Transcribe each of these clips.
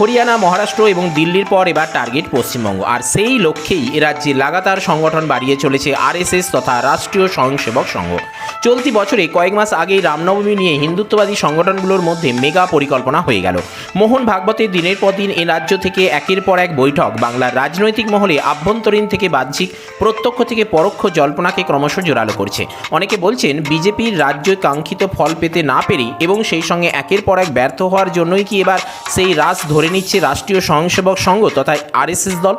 হরিয়ানা, মহারাষ্ট্র এবং দিল্লির পর এবার টার্গেট পশ্চিমবঙ্গ। আর সেই লক্ষ্যেই এ রাজ্যে লাগাতার সংগঠন বাড়িয়ে চলেছে আরএসএস তথা রাষ্ট্রীয় স্বয়ংসেবক সংঘ। চলতি বছরে কয়েক মাস আগেই রামনবমী নিয়ে হিন্দুত্ববাদী সংগঠনগুলোর মধ্যে মেগা পরিকল্পনা হয়ে গেল। মোহন ভাগবতের দিনের পর দিন এ রাজ্য থেকে একের পর এক বৈঠক, বাংলার রাজনৈতিক মহলে আভ্যন্তরীণ থেকে বাহ্যিক, প্রত্যক্ষ থেকে পরোক্ষ জল্পনাকে ক্রমশ জোরালো করছে। অনেকে বলছেন, বিজেপির রাজ্য কাঙ্ক্ষিত ফল পেতে না পেরে এবং সেই সঙ্গে একের পর এক ব্যর্থ হওয়ার জন্যই কি এবার সেই রাস ধরে নিচ্ছে রাষ্ট্রীয় স্বয়ংসেবক সংঘ তথা আরএসএস দল?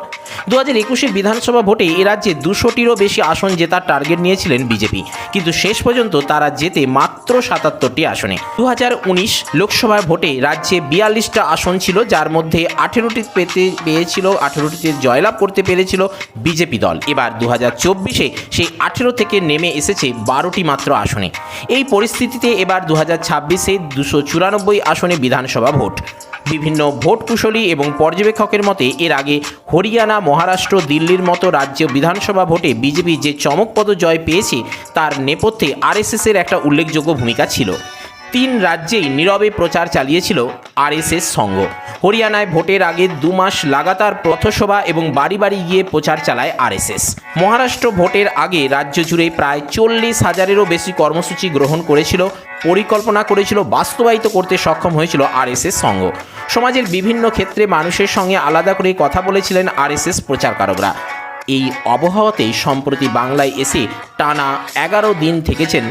দু হাজার একুশের বিধানসভা ভোটে এ রাজ্যে দুশোটিরও বেশি আসন জেতার টার্গেট নিয়েছিলেন বিজেপি। কিন্তু শেষ পর্যন্ত তারা জেতে মাত্র সাতাত্তরটি আসনে। দু হাজার উনিশ লোকসভা ভোটে রাজ্যে বিয়াল্লিশটা আসন ছিল, যার মধ্যে আঠেরোটি পেতে পেয়েছিল, আঠেরোটিতে জয়লাভ করতে পেরেছিল বিজেপি দল। এবার দু হাজার চব্বিশে সেই আঠেরো থেকে নেমে এসেছে বারোটি মাত্র আসনে। এই পরিস্থিতিতে এবার দু হাজার ছাব্বিশে দুশো চুরানব্বই আসনে বিধানসভা ভোট। বিভিন্ন ভোট কুশলী এবং পর্যবেক্ষকের মতে, এর আগে হরিয়ানা, মহারাষ্ট্র, দিল্লির মতো রাজ্য বিধানসভা ভোটে বিজেপি যে চমকপদ জয় পেয়েছে, তার নেপথ্যে আরএসএসের একটা উল্লেখযোগ্য ভূমিকা ছিল। তিন রাজ্যেই নীরবে প্রচার চালিয়েছিল আরএসএস সংঘ হরিয়ানায় ভোটের আগে দু মাস লাগাতার পথসভা এবং বাড়ি বাড়ি গিয়ে প্রচার চালায় আরএসএস। মহারাষ্ট্র ভোটের আগে রাজ্য জুড়ে প্রায় চল্লিশ হাজারেরও বেশি কর্মসূচি গ্রহণ করেছিল, পরিকল্পনা করেছিল, বাস্তবায়িত করতে সক্ষম হয়েছিল আরএসএস সংঘ সমাজের বিভিন্ন ক্ষেত্রে মানুষের সঙ্গে আলাদা করে কথা বলেছিলেন আরএসএস প্রচারকারকরা। এই অবহাওয়াতেই সম্প্রতি বাংলায় এসে টানা এগারো দিন থেকেছেন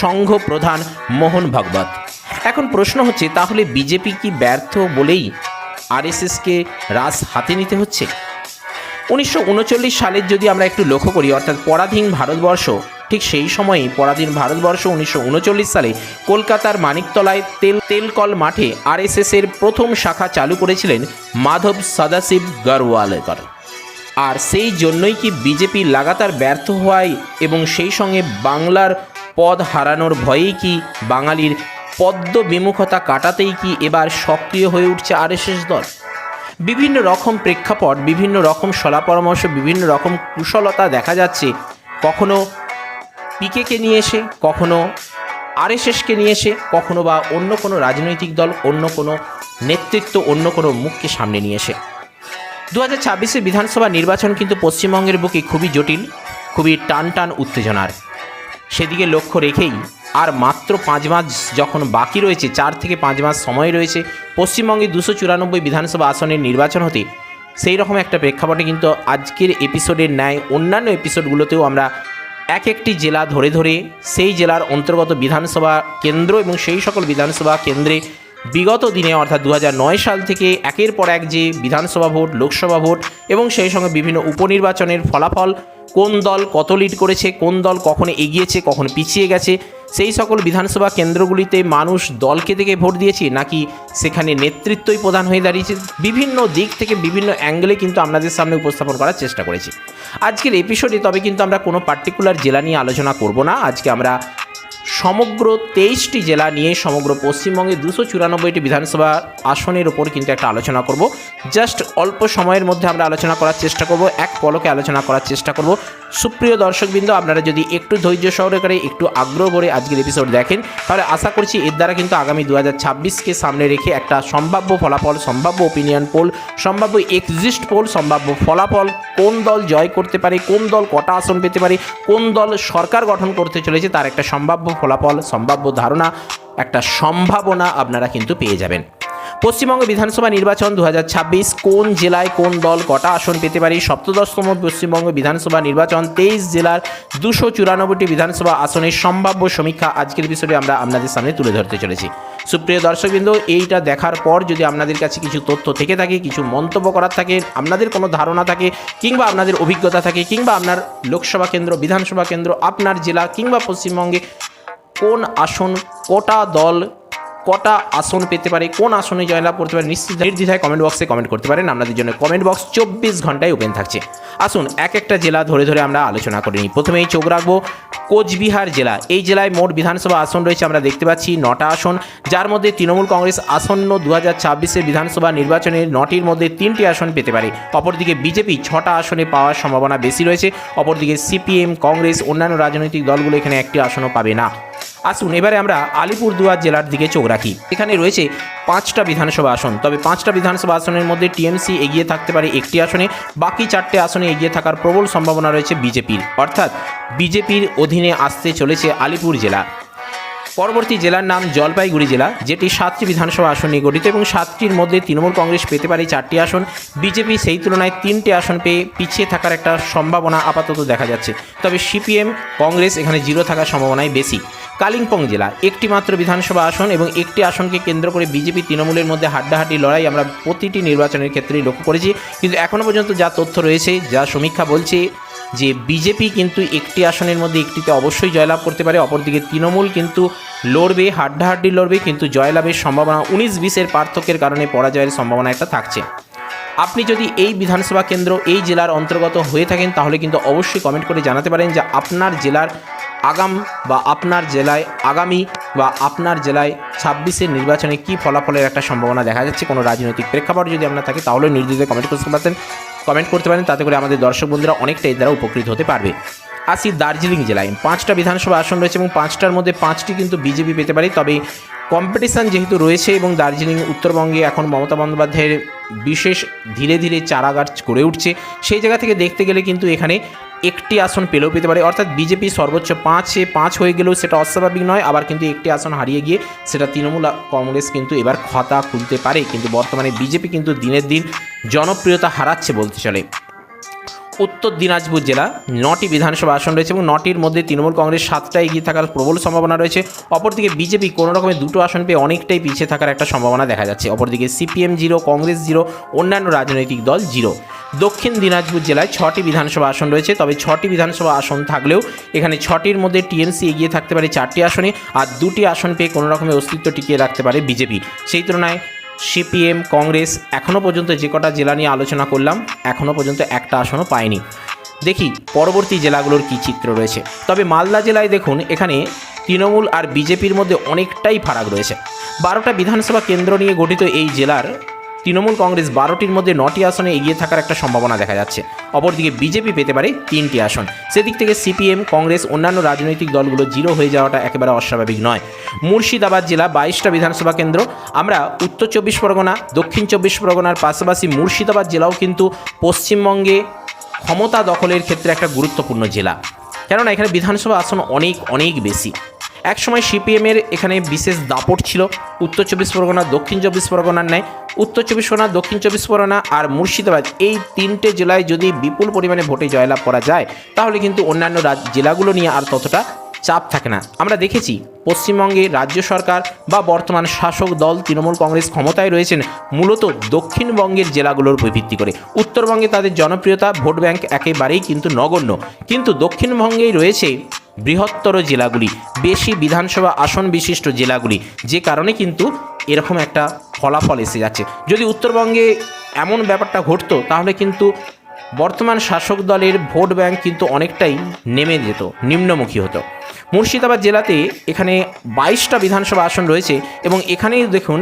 সংঘ প্রধান মোহন ভগবত। এখন প্রশ্ন হচ্ছে, তাহলে বিজেপি কি ব্যর্থ বলেই আরএসএসকে রাস হাতে নিতে হচ্ছে? উনিশশো উনচল্লিশ সালের যদি আমরা একটু লক্ষ্য করি, অর্থাৎ পরাধীন ভারতবর্ষ, ঠিক সেই সময়েই পরাধীন ভারতবর্ষ উনিশশো উনচল্লিশ সালে কলকাতার মানিকতলায় তেল, তেলকল মাঠে আরএসএস এর প্রথম শাখা চালু করেছিলেন মাধব সদাশিব গরওয়ালেকর। আর সেই জন্যই কি বিজেপি লাগাতার ব্যর্থ হওয়ায় এবং সেই সঙ্গে বাংলার পদ হারানোর ভয়েই কি বাঙালির পদ্ম বিমুখতা কাটাতেই কি এবার সক্রিয় হয়ে উঠছে আরএসএস দল? বিভিন্ন রকম প্রেক্ষাপট, বিভিন্ন রকম সলা পরামর্শ, বিভিন্ন রকম কুশলতা দেখা যাচ্ছে। কখনো পিকেকে নিয়ে এসে, কখনো আরএসএসকে নিয়ে এসে, কখনো বা অন্য কোনো রাজনৈতিক দল, অন্য কোনো নেতৃত্ব, অন্য কোনো মুখকে সামনে নিয়ে এসে। দু হাজার বিধানসভা নির্বাচন কিন্তু পশ্চিমবঙ্গের বুকে খুবই জটিল, খুবই টান টান উত্তেজনার। সেদিকে লক্ষ্য রেখেই আর মাত্র পাঁচ মাস যখন বাকি রয়েছে, চার থেকে পাঁচ মাস সময় রয়েছে, পশ্চিমবঙ্গে দুশো চুরানব্বই বিধানসভা আসনের নির্বাচন হতে, সেই রকম একটা প্রেক্ষাপটে কিন্তু আজকের এপিসোডের ন্যায় অন্যান্য এপিসোডগুলোতেও আমরা এক একটি জেলা ধরে ধরে সেই জেলার অন্তর্গত বিধানসভা কেন্দ্র এবং সেই সকল বিধানসভা কেন্দ্রে বিগত দিনে, অর্থাৎ দু হাজার নয় সাল থেকে একের পর এক যে বিধানসভা ভোট, লোকসভা ভোট এবং সেই সঙ্গে বিভিন্ন উপনির্বাচনের ফলাফল, কোন দল কত লিড করেছে, কোন দল কখন এগিয়েছে, কখন পিছিয়ে গেছে, সেই সকল বিধানসভা কেন্দ্রগুলিতে মানুষ দলকে থেকে ভোট দিয়েছে নাকি সেখানে নেতৃত্বই প্রধান হয়ে দাঁড়িয়েছে? বিভিন্ন দিক থেকে বিভিন্ন অ্যাঙ্গেলে কিন্তু আপনাদের সামনে উপস্থাপন করার চেষ্টা করেছি। আজকের এপিসোডে তবে কিন্তু আমরা কোনো পার্টিকুলার জেলা নিয়ে আলোচনা করব না। আজকে আমরা সমগ্র তেইশটি জেলা নিয়ে সমগ্র পশ্চিমবঙ্গে দুশো চুরানব্বইটি বিধানসভা আসনের ওপর কিন্তু একটা আলোচনা করব। জাস্ট অল্প সময়ের মধ্যে আমরা আলোচনা করার চেষ্টা করব, এক পলকে আলোচনা করার চেষ্টা করব। সুপ্রিয় দর্শকবৃন্দ, আপনারা যদি একটু ধৈর্য সহকারে একটু আগ্রহ করে আজকের এপিসোড দেখেন, তাহলে আশা করছি এর দ্বারা কিন্তু আগামী দু হাজার ছাব্বিশকে সামনে রেখে একটা সম্ভাব্য ফলাফল, সম্ভাব্য ওপিনিয়ন পোল সম্ভাব্য এক্সিস্ট পোল সম্ভাব্য ফলাফল কোন দল জয় করতে পারে, কোন দল কটা আসন পেতে পারে, কোন দল সরকার গঠন করতে চলেছে, তার একটা সম্ভাব্য ফলাফল, সম্ভাব্য ধারণা, একটা সম্ভাবনা আপনারা কিন্তু পেয়ে যাবেন। পশ্চিমবঙ্গ বিধানসভা নির্বাচন দু হাজার ছাব্বিশ, কোন জেলায় কোন দল কটা আসন পেতে পারি? সপ্তদশতম পশ্চিমবঙ্গ বিধানসভা নির্বাচন, তেইশ জেলার দুশো চুরানব্বইটি বিধানসভা আসনের সম্ভাব্য সমীক্ষা আজকের বিষয়ে আমরা আপনাদের সামনে তুলে ধরতে চলেছি। সুপ্রিয় দর্শকবৃন্দ, এইটা দেখার পর যদি আপনাদের কাছে কিছু তথ্য থেকে থাকে, কিছু মন্তব্য করার থাকে, আপনাদের কোনো ধারণা থাকে, কিংবা আপনাদের অভিজ্ঞতা থাকে, কিংবা আপনার লোকসভা কেন্দ্র, বিধানসভা কেন্দ্র, আপনার জেলা, কিংবা পশ্চিমবঙ্গে কোন আসন, কটা দল, কটা আসন পেতে পারে, কোন আসনে জয়লাভ করতে পারে, নিশ্চিত নির্দ্বিধায় কমেন্ট বক্সে কমেন্ট করতে পারেন। আপনাদের জন্য কমেন্ট বক্স চব্বিশ ঘন্টায় ওপেন থাকছে। আসুন, এক একটা জেলা ধরে ধরে আমরা আলোচনা করে নিই। প্রথমেই চোখ রাখব কোচবিহার জেলা। এই জেলায় মোট বিধানসভা আসন রয়েছে, আমরা দেখতে পাচ্ছি নটা আসন। যার মধ্যে তৃণমূল কংগ্রেস আসন্ন দু হাজার ছাব্বিশের বিধানসভা নির্বাচনে নটির মধ্যে তিনটি আসন পেতে পারে। অপরদিকে বিজেপি ছটা আসনে পাওয়ার সম্ভাবনা বেশি রয়েছে। অপরদিকে সিপিএম, কংগ্রেস, অন্যান্য রাজনৈতিক দলগুলো এখানে একটি আসনও পাবে না। আসুন, এবারে আমরা আলিপুরদুয়ার জেলার দিকে চোখ রাখি। এখানে রয়েছে পাঁচটা বিধানসভা আসন, তবে পাঁচটা বিধানসভা আসনের মধ্যে টিএমসি এগিয়ে থাকতে পারে একটি আসনে, বাকি চারটে আসনে এগিয়ে থাকার প্রবল সম্ভাবনা রয়েছে বিজেপির। অর্থাৎ বিজেপির অধীনে আসতে চলেছে আলিপুর জেলা। পরবর্তী জেলার নাম জলপাইগুড়ি জেলা, যেটি সাতটি বিধানসভা আসন নিয়ে গঠিত এবং সাতটির মধ্যে তৃণমূল কংগ্রেস পেতে পারে চারটি আসন। বিজেপি সেই তুলনায় তিনটি আসন পেয়ে পিছিয়ে থাকার একটা সম্ভাবনা আপাতত দেখা যাচ্ছে। তবে সিপিএম, কংগ্রেস এখানে জিরো থাকার সম্ভাবনাই বেশি। কালিম্পং জেলা। একটি মাত্র বিধানসভা আসন এবং একটি আসনকে কেন্দ্র করে বিজেপি তৃণমূলের মধ্যে হাড্ডাহাড্ডি লড়াই আমরা প্রতিটি নির্বাচনের ক্ষেত্রেই লক্ষ্য করেছি। কিন্তু এখনও পর্যন্ত যা তথ্য রয়েছে, যা সমীক্ষা বলছে যে বিজেপি কিন্তু একটি আসনের মধ্যে একটিতে অবশ্যই জয়লাভ করতে পারে, অপরদিকে তৃণমূল কিন্তু লড়বে, হাড্ডাহাড্ডি লড়বে, কিন্তু জয়লাভের সম্ভাবনা উনিশ বিশের পার্থক্যের কারণে পরাজয়ের সম্ভাবনা একটা থাকছে। আপনি যদি এই বিধানসভা কেন্দ্র এই জেলার অন্তর্গত হয়ে থাকেন, তাহলে কিন্তু অবশ্যই কমেন্ট করে জানাতে পারেন যে আপনার জেলার আগাম বা আপনার জেলায় আগামী বা আপনার জেলায় ছাব্বিশের নির্বাচনে কী ফলাফলের একটা সম্ভাবনা দেখা যাচ্ছে? কোনো রাজনৈতিক প্রেক্ষাপট যদি আপনার থাকে, তাহলে নির্দিষ্ট কমেন্ট করতে পারতেন। কমেন্ট করতে পারেন, তাতে করে আমাদের দর্শক বন্ধুরা অনেকটাই দ্বারা উপকৃত হতে পারবে। আসি দার্জিলিং জেলায়। পাঁচটা বিধানসভা আসন রয়েছে এবং পাঁচটার মধ্যে পাঁচটি কিন্তু বিজেপি পেতে পারে। তবে কম্পিটিশান যেহেতু রয়েছে এবং দার্জিলিং, উত্তরবঙ্গে এখন মমতা বন্দ্যোপাধ্যায়ের বিশেষ ধীরে ধীরে চারাগাছ গড়ে উঠছে, সেই জায়গা থেকে দেখতে গেলে কিন্তু এখানে একটি আসন পেলেও পেতে পারে। অর্থাৎ বিজেপি সর্বোচ্চ পাঁচে পাঁচ হয়ে গেলেও সেটা অস্বাভাবিক নয়। আবার কিন্তু একটি আসন হারিয়ে গিয়ে সেটা তৃণমূল কংগ্রেস কিন্তু এবার খতা খুলতে পারে। কিন্তু বর্তমানে বিজেপি কিন্তু দিনের দিন জনপ্রিয়তা হারাচ্ছে বলতে চলে। উত্তর দিনাজপুর জেলা নটি বিধানসভা আসন রয়েছে এবং নটির মধ্যে তৃণমূল কংগ্রেস সাতটা এগিয়ে থাকার প্রবল সম্ভাবনা রয়েছে। অপরদিকে বিজেপি কোনো রকমের দুটো আসন পেয়ে অনেকটাই পিছিয়ে থাকার একটা সম্ভাবনা দেখা যাচ্ছে। অপরদিকে সিপিএম জিরো, কংগ্রেস জিরো, অন্যান্য রাজনৈতিক দল জিরো। দক্ষিণ দিনাজপুর জেলায় ছটি বিধানসভা আসন রয়েছে, তবে ছটি বিধানসভা আসন থাকলেও এখানে ছটির মধ্যে টিএমসি এগিয়ে থাকতে পারে চারটি আসনে, আর দুটি আসন পেয়ে কোনো রকমের অস্তিত্ব টিকিয়ে রাখতে পারে বিজেপি। সেই তুলনায় সিপিএম, কংগ্রেস এখনও পর্যন্ত যে কটা জেলা নিয়ে আলোচনা করলাম এখনও পর্যন্ত একটা আসনও পায়নি দেখি পরবর্তী জেলাগুলোর কী চিত্র রয়েছে। তবে মালদা জেলায় দেখুন, এখানে তৃণমূল আর বিজেপির মধ্যে অনেকটাই ফারাক রয়েছে। বারোটা বিধানসভা কেন্দ্র নিয়ে গঠিত এই জেলার তৃণমূল কংগ্রেস বারোটির মধ্যে নটি আসনে এগিয়ে থাকার একটা সম্ভাবনা দেখা যাচ্ছে। অপরদিকে বিজেপি পেতে পারে তিনটি আসন। সেদিক থেকে সিপিএম, কংগ্রেস, অন্যান্য রাজনৈতিক দলগুলো জিরো হয়ে যাওয়াটা একেবারে অস্বাভাবিক নয়। মুর্শিদাবাদ জেলা বাইশটা বিধানসভা কেন্দ্র। আমরা উত্তর চব্বিশ পরগনা, দক্ষিণ চব্বিশ পরগনার পাশাপাশি মুর্শিদাবাদ জেলাও কিন্তু পশ্চিমবঙ্গে ক্ষমতা দখলের ক্ষেত্রে একটা গুরুত্বপূর্ণ জেলা। কেননা এখানে বিধানসভা আসন অনেক অনেক বেশি। একসময় সিপিএমের এখানে বিশেষ দাপট ছিল। উত্তর চব্বিশ পরগনা, দক্ষিণ চব্বিশ পরগনার ন্যায়। উত্তর চব্বিশ পরগনা, দক্ষিণ চব্বিশ পরগনা আর মুর্শিদাবাদ, এই তিনটে জেলায় যদি বিপুল পরিমাণে ভোটে জয়লাভ করা যায়, তাহলে কিন্তু অন্যান্য জেলাগুলো নিয়ে আর ততটা চাপ থাকে না। আমরা দেখেছি পশ্চিমবঙ্গে রাজ্য সরকার বা বর্তমান শাসক দল তৃণমূল কংগ্রেস ক্ষমতায় রয়েছেন মূলত দক্ষিণবঙ্গের জেলাগুলোর উপর ভিত্তি করে। উত্তরবঙ্গে তাদের জনপ্রিয়তা ভোট ব্যাংক একেবারেই কিন্তু নগণ্য। কিন্তু দক্ষিণবঙ্গেই রয়েছে বৃহত্তর জেলাগুলি, বেশি বিধানসভা আসন বিশিষ্ট জেলাগুলি, যে কারণে কিন্তু এরকম একটা ফলাফল এসে যাচ্ছে। যদি উত্তরবঙ্গে এমন ব্যাপারটা ঘটতো, তাহলে কিন্তু বর্তমান শাসক দলের ভোট ব্যাংক কিন্তু অনেকটাই নেমে যেত, নিম্নমুখী হতো। মুর্শিদাবাদ জেলাতে এখানে বাইশটা বিধানসভা আসন রয়েছে এবং এখানেই দেখুন,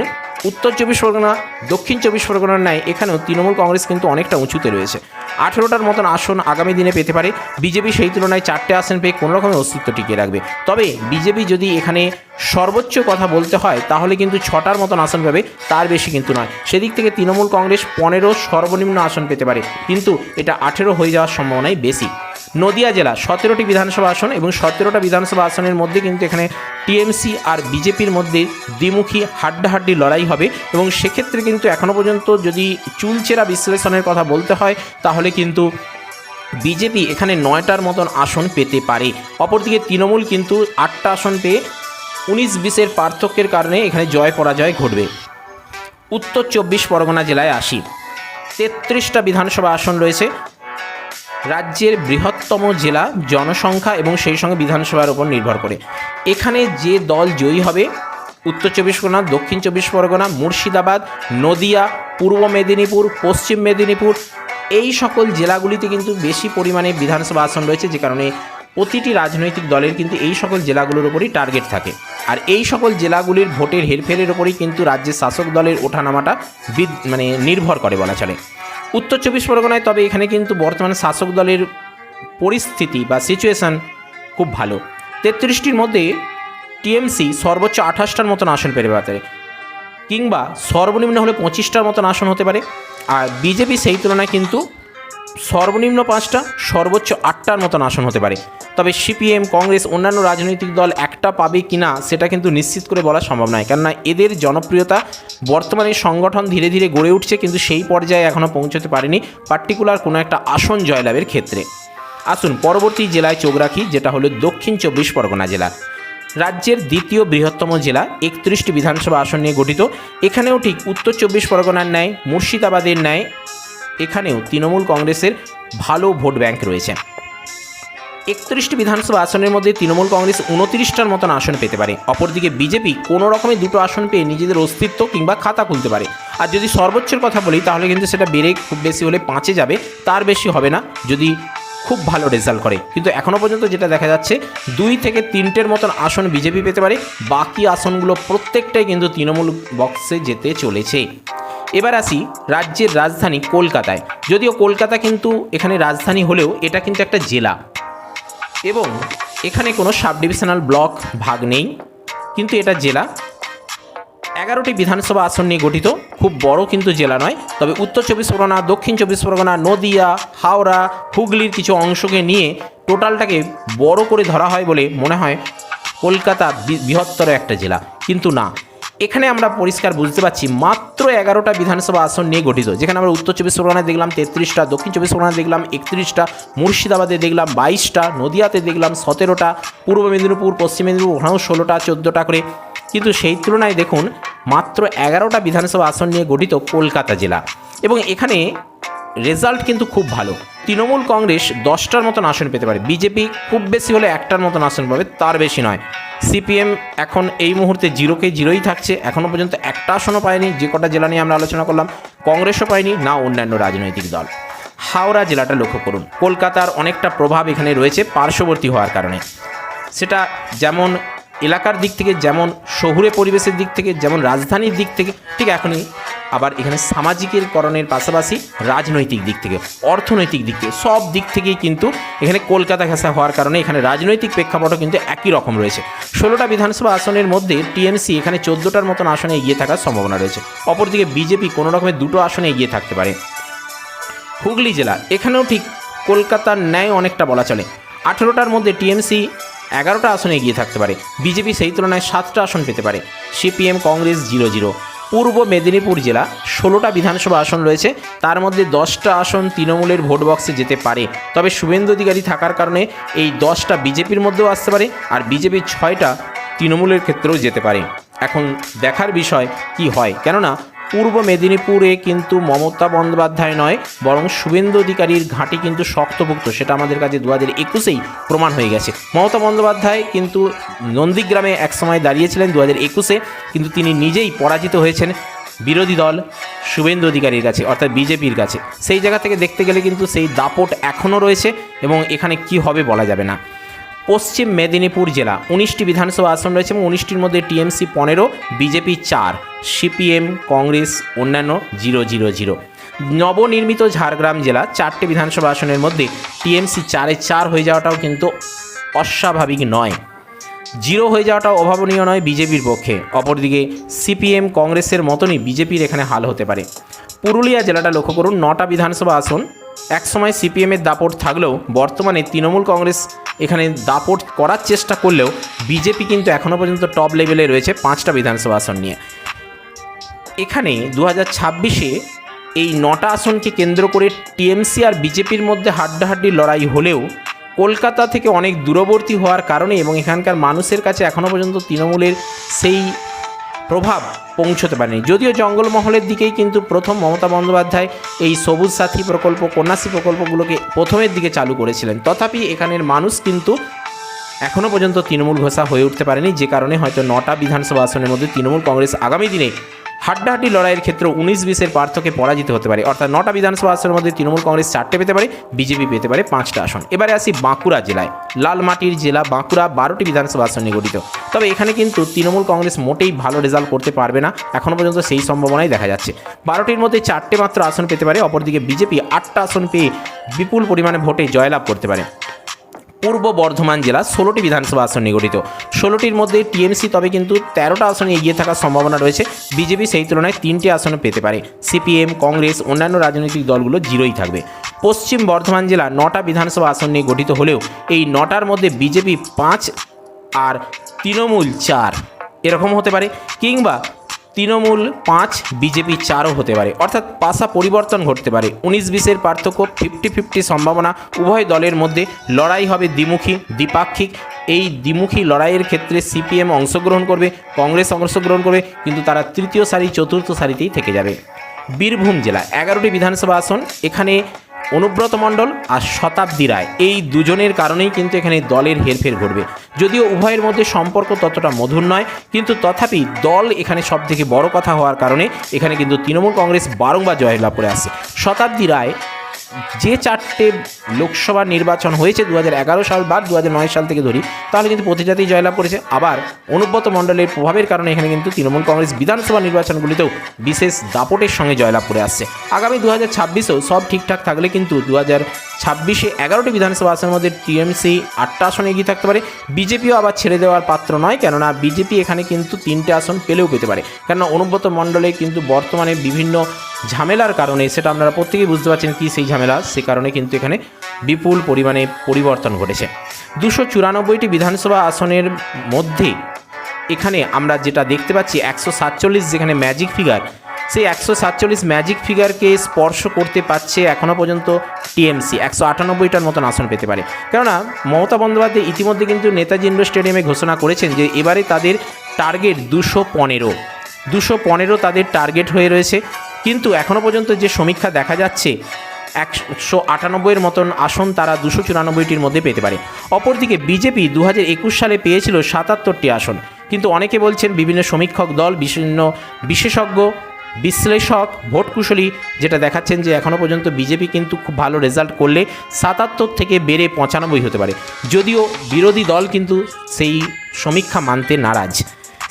উত্তর চব্বিশ পরগনা, দক্ষিণ চব্বিশ পরগনার ন্যায় এখানেও তৃণমূল কংগ্রেস কিন্তু অনেকটা উঁচুতে রয়েছে। আঠেরোটার মতন আসন আগামী দিনে পেতে পারে। বিজেপি সেই তুলনায় চারটে আসন পেয়ে কোনো রকমের অস্তিত্ব টিকিয়ে রাখবে। তবে বিজেপি যদি এখানে সর্বোচ্চ কথা বলতে হয়, তাহলে কিন্তু ছটার মতন আসন পাবে, তার বেশি কিন্তু নয়। সেদিক থেকে তৃণমূল কংগ্রেস পনেরো সর্বনিম্ন আসন পেতে পারে, কিন্তু এটা আঠেরো হয়ে যাওয়ার সম্ভাবনাই বেশি। নদিয়া জেলা, সতেরোটি বিধানসভা আসন এবং সতেরোটা বিধানসভা আসনের মধ্যে কিন্তু এখানে টিএমসি আর বিজেপির মধ্যে দ্বিমুখী হাড্ডাহাড্ডি লড়াই হবে এবং সেক্ষেত্রে কিন্তু এখনও পর্যন্ত যদি চুলচেরা বিশ্লেষণের কথা বলতে হয়, তাহলে কিন্তু বিজেপি এখানে নয়টার মতন আসন পেতে পারে। অপরদিকে তৃণমূল কিন্তু আটটা আসন পেয়ে উনিশ বিশের পার্থক্যের কারণে এখানে জয় পরাজয় ঘটবে। উত্তর চব্বিশ পরগনা জেলায় আসি তেত্রিশটা বিধানসভা আসন রয়েছে। রাজ্যের বৃহত্তম জেলা জনসংখ্যা এবং সেই সঙ্গে বিধানসভার উপর নির্ভর করে। এখানে যে দল জয়ী হবে, উত্তর চব্বিশ পরগনা, দক্ষিণ চব্বিশ পরগনা, মুর্শিদাবাদ, নদিয়া, পূর্ব মেদিনীপুর, পশ্চিম মেদিনীপুর, এই সকল জেলাগুলিতে কিন্তু বেশি পরিমাণে বিধানসভা আসন রয়েছে, যে কারণে প্রতিটি রাজনৈতিক দলের কিন্তু এই সকল জেলাগুলোর উপরই টার্গেট থাকে। আর এই সকল জেলাগুলির ভোটের হেরফেরের ওপরই কিন্তু রাজ্যের শাসক দলের ওঠানামাটা মানে নির্ভর করে বলা চলে। উত্তর চব্বিশ পরগনায় তবে এখানে কিন্তু বর্তমানে শাসক দলের পরিস্থিতি বা সিচুয়েশান খুব ভালো। তেত্রিশটির মধ্যে টিএমসি সর্বোচ্চ আঠাশটার মতন আসন পেতে পারে, কিংবা সর্বনিম্ন হলে পঁচিশটার মতন আসন হতে পারে। আর বিজেপি সেই তুলনায় কিন্তু সর্বনিম্ন পাঁচটা, সর্বোচ্চ আটটার মতন আসন হতে পারে। তবে সিপিএম, কংগ্রেস, অন্যান্য রাজনৈতিক দল একটা পাবে কি না, সেটা কিন্তু নিশ্চিত করে বলা সম্ভব নয়। কেননা এদের জনপ্রিয়তা বর্তমানে সংগঠন ধীরে ধীরে গড়ে উঠছে, কিন্তু সেই পর্যায়ে এখনও পৌঁছতে পারেনি পার্টিকুলার কোনো একটা আসন জয়লাভের ক্ষেত্রে। আসুন পরবর্তী জেলায় চোখ রাখি, যেটা হলো দক্ষিণ চব্বিশ পরগনা জেলা। রাজ্যের দ্বিতীয় বৃহত্তম জেলা, একত্রিশটি বিধানসভা আসন নিয়ে গঠিত। এখানেও ঠিক উত্তর চব্বিশ পরগনার ন্যায়, মুর্শিদাবাদের ন্যায় এখানেও তৃণমূল কংগ্রেসের ভালো ভোট ব্যাংক রয়েছে। একত্রিশটি বিধানসভা আসনের মধ্যে তৃণমূল কংগ্রেস উনত্রিশটার মতন আসন পেতে পারে। অপরদিকে বিজেপি কোনো রকমের দুটো আসন পেয়ে নিজেদের অস্তিত্ব কিংবা খাতা খুলতে পারে। আর যদি সর্বোচ্চের কথা বলি, তাহলে কিন্তু সেটা বেড়ে খুব বেশি হলে পাঁচে যাবে, তার বেশি হবে না। যদি খুব ভালো রেজাল্ট করে। কিন্তু এখনও পর্যন্ত যেটা দেখা যাচ্ছে, দুই থেকে তিনটের মতন আসন বিজেপি পেতে পারে। বাকি আসনগুলো প্রত্যেকটাই কিন্তু তৃণমূল বক্সে যেতে চলেছে। এবার আসি রাজ্যের রাজধানী কলকাতায়। যদিও কলকাতা কিন্তু এখানে রাজধানী হলেও এটা কিন্তু একটা জেলা। এবং এখানে কোনো সাব ডিভিশনাল ব্লক ভাগ নেই। কিন্তু এটা জেলা। এগারোটি বিধানসভা আসন নিয়ে গঠিত, খুব বড় কিন্তু জেলা নয়। তবে উত্তর চব্বিশ পরগনা, দক্ষিণ চব্বিশ পরগনা, নদিয়া, হাওড়া, হুগলির কিছু অংশকে নিয়ে টোটালটাকে বড় করে ধরা হয় বলে মনে হয় কলকাতা বৃহত্তর একটা জেলা। কিন্তু না এখানে আমরা পরিষ্কার বুঝতে পারছি মাত্র এগারোটা বিধানসভা আসন নিয়ে গঠিত, যেখানে আমরা উত্তর চব্বিশ পরগনায় দেখলাম তেত্রিশটা, দক্ষিণ চব্বিশ পরগনায় দেখলাম একত্রিশটা, মুর্শিদাবাদে দেখলাম বাইশটা, নদিয়াতে দেখলাম সতেরোটা, পূর্ব মেদিনীপুর, পশ্চিম মেদিনীপুর, ওখানেও ষোলোটা, চোদ্দোটা করে। কিন্তু সেই তুলনায় দেখুন, মাত্র এগারোটা বিধানসভা আসন নিয়ে গঠিত কলকাতা জেলা। এবং এখানে রেজাল্ট কিন্তু খুব ভালো। তৃণমূল কংগ্রেস দশটার মতন আসন পেতে পারে। বিজেপি খুব বেশি হলে একটার মতন আসন পাবে, তার বেশি নয়। সিপিএম এখন এই মুহূর্তে জিরোকে জিরোই থাকছে এখনও পর্যন্ত একটা আসনও পায়নি, যে কটা জেলা নিয়ে আমরা আলোচনা করলাম, কংগ্রেসও পায়নি, না অন্যান্য রাজনৈতিক দল। হাওড়া জেলাটা লক্ষ্য করুন, কলকাতার অনেকটা প্রভাব এখানে রয়েছে পার্শ্ববর্তী হওয়ার কারণে। সেটা যেমন এলাকার দিক থেকে, যেমন শহুরে পরিবেশের দিক থেকে, যেমন রাজধানীর দিক থেকে, ঠিক এখনই আবার এখানে সামাজিকের করণের পাশাপাশি রাজনৈতিক দিক থেকে, অর্থনৈতিক দিক থেকে, সব দিক থেকেই কিন্তু এখানে কলকাতা ঘেঁষা হওয়ার কারণে এখানে রাজনৈতিক প্রেক্ষাপটও কিন্তু একই রকম রয়েছে। ষোলোটা বিধানসভা আসনের মধ্যে টিএমসি এখানে চোদ্দোটার মতন আসনে এগিয়ে থাকার সম্ভাবনা রয়েছে। অপরদিকে বিজেপি কোনো রকমের দুটো আসনে এগিয়ে থাকতে পারে। হুগলি জেলা, এখানেও ঠিক কলকাতার ন্যায় অনেকটা বলা চলে। আঠেরোটার মধ্যে টিএমসি এগারোটা আসনে এগিয়ে থাকতে পারে। বিজেপি সেই তুলনায় সাতটা আসন পেতে পারে। CPM, Congress zero zero. Purba Medinipur জেলা ষোলোটা বিধানসভা আসন রয়েছে। তার মধ্যে দশটা আসন তৃণমূলের ভোট বক্সে যেতে পারে। তবে শুভেন্দু অধিকারী থাকার কারণে এই দশটা বিজেপির মধ্যেও আসতে পারে আর বিজেপির ছয়টা তৃণমূলের ক্ষেত্রেও যেতে পারে। এখন দেখার বিষয় কি হয়? কেননা পূর্ব মেদিনীপুরে কিন্তু মমতা বন্দ্যোপাধ্যায় নয়, বরং শুভেন্দু অধিকারীর ঘাঁটি কিন্তু শক্তভুক্ত, সেটা আমাদের কাছে দু হাজার একুশেই প্রমাণ হয়ে গেছে। মমতা বন্দ্যোপাধ্যায় কিন্তু নন্দীগ্রামে একসময় দাঁড়িয়েছিলেন দু হাজার একুশে, কিন্তু তিনি নিজেই পরাজিত হয়েছেন বিরোধী দল শুভেন্দু অধিকারীর কাছে, অর্থাৎ বিজেপির কাছে। সেই জায়গা থেকে দেখতে গেলে কিন্তু সেই দাপট এখনও রয়েছে এবং এখানে কি হবে বলা যাবে না। পশ্চিম মেদিনীপুর জেলা। উনিশটি বিধানসভা আসন রয়েছে এবং উনিশটির মধ্যে টিএমসি পনেরো, বিজেপি চার, সিপিএম, কংগ্রেস, অন্যান্য জিরো জিরো জিরো। নবনির্মিত ঝাড়গ্রাম জেলা, চারটি বিধানসভা আসনের মধ্যে টিএমসি চারে চার হয়ে যাওয়াটাও কিন্তু অস্বাভাবিক নয়। জিরো হয়ে যাওয়াটাও অভাবনীয় নয় বিজেপির পক্ষে। অপরদিকে সিপিএম, কংগ্রেসের মতনই বিজেপির এখানে হাল হতে পারে। পুরুলিয়া জেলাটা লক্ষ্য করুন, নটা বিধানসভা আসন একসময় সিপিএমের দাপট থাকলেও বর্তমানে তৃণমূল কংগ্রেস এখানে দাপট করার চেষ্টা করলেও বিজেপি কিন্তু এখনও পর্যন্ত টপ লেভেলে রয়েছে পাঁচটা বিধানসভা আসন নিয়ে। এখানে দু হাজার ছাব্বিশে এই নটা আসনকে কেন্দ্র করে টিএমসি আর বিজেপির মধ্যে হাড্ডাহাড্ডি লড়াই হলেও কলকাতা থেকে অনেক দূরবর্তী হওয়ার কারণে এবং এখানকার মানুষের কাছে এখনও পর্যন্ত তৃণমূলের সেই প্রভাব পৌঁছতে পারেনি। যদিও জঙ্গলমহলের দিকেই কিন্তু প্রথম মমতা বন্দ্যোপাধ্যায় এই সবুজ সাথী প্রকল্প, কন্যাশ্রী প্রকল্পগুলোকে প্রথমের দিকে চালু করেছিলেন। তথাপি এখানের মানুষ কিন্তু এখনও পর্যন্ত তৃণমূল ঘোষা হয়ে উঠতে পারেনি। যে কারণে হয়তো নটা বিধানসভা আসনের মধ্যে তৃণমূল কংগ্রেস আগামী দিনে হাড্ডাহাড্ডি লড়াইয়ের ক্ষেত্রে উনিশ বিশের পার্থক্যে পরাজিত হতে পারে। অর্থাৎ নটা বিধানসভা আসনের মধ্যে তৃণমূল কংগ্রেস চারটে পেতে পারে, বিজেপি পেতে পারে পাঁচটা আসন। এবারে আসি বাঁকুড়া জেলায়। লালমাটির জেলা বাঁকুড়া বারোটি বিধানসভা আসন নিয়ে গঠিত। তবে এখানে কিন্তু তৃণমূল কংগ্রেস মোটেই ভালো রেজাল্ট করতে পারবে না। এখনও পর্যন্ত সেই সম্ভাবনাই দেখা যাচ্ছে। বারোটির মধ্যে চারটে মাত্র আসন পেতে পারে, অপরদিকে বিজেপি আটটা আসন পেয়ে বিপুল পরিমাণে ভোটে জয়লাভ করতে পারে। পূর্ব বর্ধমান জেলা ষোলোটি বিধানসভা আসন নিয়ে গঠিত। ষোলোটির মধ্যে টিএমসি, তবে কিন্তু তেরোটা আসনে এগিয়ে থাকার সম্ভাবনা রয়েছে। বিজেপি সেই তুলনায় তিনটি আসনে পেতে পারে। সিপিএম, কংগ্রেস, অন্যান্য রাজনৈতিক দলগুলো জিরোই থাকবে। পশ্চিম বর্ধমান জেলা নটা বিধানসভা আসন নিয়ে গঠিত হলেও এই নটার মধ্যে বিজেপি পাঁচ আর তৃণমূল চার। এরকম হতে পারে। কিংবা তৃণমূল পাঁচ, বিজেপি চারও হতে পারে। অর্থাৎ পাশা পরিবর্তন ঘটতে পারে। উনিশ বিশের পার্থক্য ফিফটি ফিফটি সম্ভাবনা উভয় দলের মধ্যে লড়াই হবে দ্বিমুখী, দ্বিপাক্ষিক। এই দ্বিমুখী লড়াইয়ের ক্ষেত্রে সিপিএম অংশগ্রহণ করবে, কংগ্রেস অংশগ্রহণ করবে, কিন্তু তারা তৃতীয় সারি, চতুর্থ সারিতেই থেকে যাবে। বীরভূম জেলা, এগারোটি বিধানসভা আসন, এখানে অনুব্রত মণ্ডল আর শতাব্দী রায়। এই দুজনের কারণেই কিন্তু এখানে দলের হেরফের ঘটবে। যদিও উভয়ের মধ্যে সম্পর্ক ততটা মধুর নয়, কিন্তু তথাপি দল এখানে সব থেকে বড় কথা হওয়ার কারণে এখানে কিন্তু তৃণমূল কংগ্রেস বারংবার জয়লাভ করে আসে শতাব্দী রায় যে চারটে লোকসভা নির্বাচন হয়েছে দু হাজার এগারো সাল বা দু হাজার নয় সাল থেকে ধরি, তাহলে কিন্তু প্রতিজাতেই জয়লাভ করেছে। আবার অনুব্রত মণ্ডলের প্রভাবের কারণে এখানে কিন্তু তৃণমূল কংগ্রেস বিধানসভা নির্বাচনগুলিতেও বিশেষ দাপটের সঙ্গে জয়লাভ করে আসছে। আগামী দু হাজার ছাব্বিশেও সব ঠিকঠাক থাকলে কিন্তু দু হাজার ছাব্বিশে এগারোটি বিধানসভা আসনের মধ্যে টিএমসি আটটা আসনে এগিয়ে থাকতে পারে। বিজেপিও আবার ছেড়ে দেওয়ার পাত্র নয়, কেননা বিজেপি এখানে কিন্তু তিনটে আসন পেলেও পেতে পারে। কেননা অনুব্রত মণ্ডলে কিন্তু বর্তমানে বিভিন্ন ঝামেলার কারণে, সেটা আপনারা প্রত্যেকেই বুঝতে পারছেন কি সেই ঝামেলা সে কারণে কিন্তু এখানে বিপুল পরিমাণে পরিবর্তন ঘটেছে। দুশো চুরানব্বইটি বিধানসভা আসনের মধ্যে এখানে আমরা যেটা দেখতে পাচ্ছি, একশো সাতচল্লিশ যেখানে ম্যাজিক ফিগার সেই একশো সাতচল্লিশ ম্যাজিক ফিগারকে স্পর্শ করতে পারছে এখনও পর্যন্ত টিএমসি, একশো আটানব্বইটার মতন আসন পেতে পারে। কেননা, মমতা বন্দ্যোপাধ্যায় ইতিমধ্যে কিন্তু নেতাজি ইন্ডোর স্টেডিয়ামে ঘোষণা করেছেন যে এবারে তাদের টার্গেট দুশো পনেরো। দুশো পনেরো তাদের টার্গেট হয়ে রয়েছে। কিন্তু এখনও পর্যন্ত যে সমীক্ষা দেখা যাচ্ছে একশো আটানব্বইয়ের মতন আসন তারা দুশো চুরানব্বইটির মধ্যে পেতে পারে। অপরদিকে বিজেপি দু হাজার একুশ সালে পেয়েছিল সাতাত্তরটি আসন। কিন্তু অনেকে বলছেন বিভিন্ন সমীক্ষক দল, বিভিন্ন বিশেষজ্ঞ, বিশ্লেষক ভোট কুশলী যেটা দেখাচ্ছেন যে এখনও পর্যন্ত বিজেপি কিন্তু খুব ভালো রেজাল্ট করলে সাতাত্তর থেকে বেড়ে পঁচানব্বই হতে পারে। যদিও বিরোধী দল কিন্তু সেই সমীক্ষা মানতে নারাজ।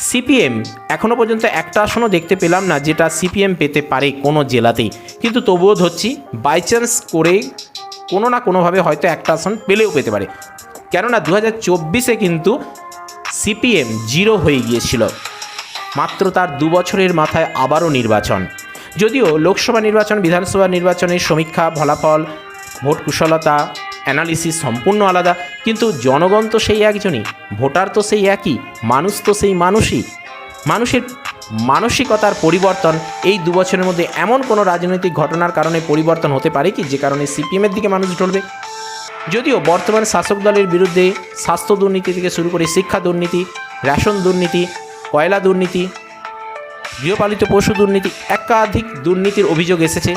সিপিএম এখনও পর্যন্ত একটা আসনও দেখতে পেলাম না, যেটা সিপিএম পেতে পারে কোনো জেলাতেই। কিন্তু তবুও ধরছি বাই চান্স করে কোনো না কোনোভাবে হয়তো একটা আসন পেলেও পেতে পারে। কেননা দু হাজার চব্বিশে কিন্তু সিপিএম জিরো হয়ে গিয়েছিল। মাত্র তার দু বছরের মাথায় আবারও নির্বাচন। যদিও লোকসভা নির্বাচন, বিধানসভা নির্বাচনের সমীক্ষা, ফলাফল, ভোট কুশলতা অ্যানালিসিস সম্পূর্ণ আলাদা, কিন্তু জনগণ তো সেই একজনই, ভোটার তো সেই একই, মানুষ তো সেই মানুষই। মানুষের মানসিকতার পরিবর্তন, এই দু বছরের মধ্যে এমন কোনো রাজনৈতিক ঘটনার কারণে পরিবর্তন হতে পারে কি, যে কারণে সিপিএমের দিকে মানুষ ঢলবে যদিও বর্তমান শাসক দলের বিরুদ্ধে স্বাস্থ্য দুর্নীতি থেকে শুরু করে শিক্ষা দুর্নীতি, রেশন দুর্নীতি, কয়লা দুর্নীতি, গৃহপালিত পশু দুর্নীতি, একাধিক দুর্নীতির অভিযোগ এসেছে।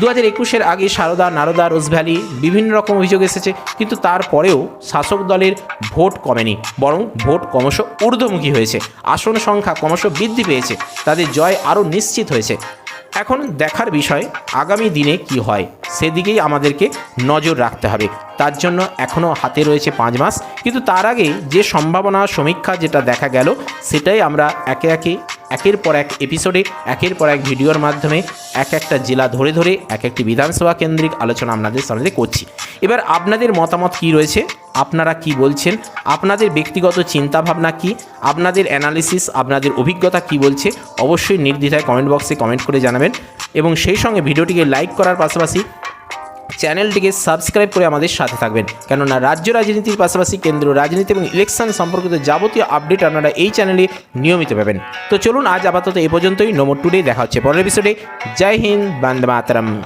দু হাজার একুশের আগে সারদা, নারদা রোজভ্যালি বিভিন্ন রকম অভিযোগ এসেছে, কিন্তু তারপরেও শাসক দলের ভোট কমেনি, বরং ভোট ক্রমশ ঊর্ধ্বমুখী হয়েছে। আসন সংখ্যা ক্রমশ বৃদ্ধি পেয়েছে, তাদের জয় আরও নিশ্চিত হয়েছে। এখন দেখার বিষয়, আগামী দিনে কি হয়, সেদিকেই আমাদেরকে নজর রাখতে হবে। তার জন্য এখনও হাতে রয়েছে পাঁচ মাস, কিন্তু তার আগে যে সম্ভাবনা সমীক্ষা যেটা দেখা গেল, সেটাই আমরা একে একে একের পর এক এপিসোডে একের পর এক ভিডিওর মাধ্যমে এক একটা জেলা ধরে ধরে এক একটি বিধানসভা কেন্দ্রিক আলোচনা আপনাদের সামনে করছি। এবার আপনাদের মতামত কি রয়েছে? আপনারা কি বলছেন? আপনাদের ব্যক্তিগত চিন্তাভাবনা কি? আপনাদের অ্যানালিসিস আপনাদের অভিজ্ঞতা কি বলছে? অবশ্যই নির্দ্বিধায় কমেন্ট বক্সে কমেন্ট করে জানাবেন। এবং সেই সঙ্গে ভিডিওটিকে লাইক করার পাশাপাশি চ্যানেলটিকে সাবস্ক্রাইব করে আমাদের সাথে থাকবেন। কেননা রাজ্য রাজনীতির পাশাপাশি কেন্দ্র রাজনীতি এবং ইলেকশন সম্পর্কিত যাবতীয় আপডেট আপনারা এই চ্যানেলে নিয়মিত পাবেন। তো চলুন আজ আপাতত এ পর্যন্তই। নম্বর টুডে দেখা হচ্ছে পরের এপিসোডে জয় হিন্দ। বান্দে মাতারাম।